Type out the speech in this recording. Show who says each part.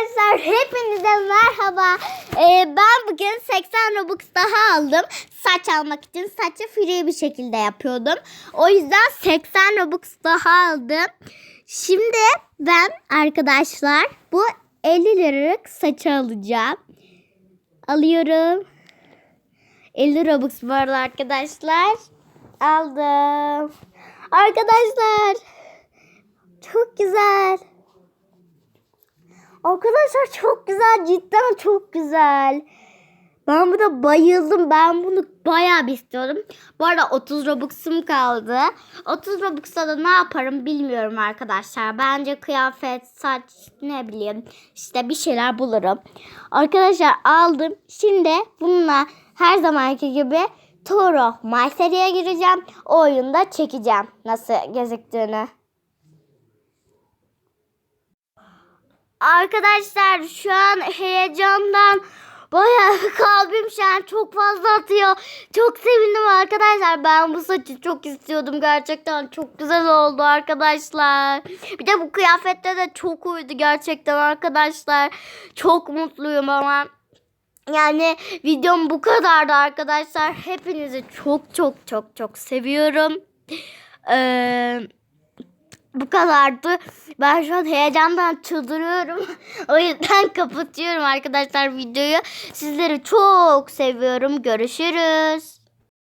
Speaker 1: Arkadaşlar hepinize merhaba. Ee, ben bugün 80 Robux daha aldım. Saç almak için saçı free bir şekilde yapıyordum. O yüzden 80 Robux daha aldım. Şimdi ben arkadaşlar bu 50 liralık saçı alacağım. Alıyorum. 50 Robux bu arkadaşlar. Aldım. Arkadaşlar çok güzel. Arkadaşlar çok güzel. Cidden çok güzel. Ben buna bayıldım. Ben bunu bayağı bir istiyordum. Bu arada 30 Robux'um kaldı. 30 Robux'ta da ne yaparım bilmiyorum arkadaşlar. Bence kıyafet, saç ne bileyim işte bir şeyler bulurum. Arkadaşlar aldım. Şimdi bununla her zamanki gibi Toro My gireceğim. O oyunda çekeceğim nasıl gözüktüğünü. Arkadaşlar şu an heyecandan bayağı kalbim şu an çok fazla atıyor. Çok sevindim arkadaşlar. Ben bu saçı çok istiyordum. Gerçekten çok güzel oldu arkadaşlar. Bir de bu kıyafette de çok uydu gerçekten arkadaşlar. Çok mutluyum ama. Yani videom bu kadardı arkadaşlar. Hepinizi çok çok çok çok seviyorum. Eee bu kadardı. Ben şu an heyecandan çıldırıyorum. o yüzden kapatıyorum arkadaşlar videoyu. Sizleri çok seviyorum. Görüşürüz.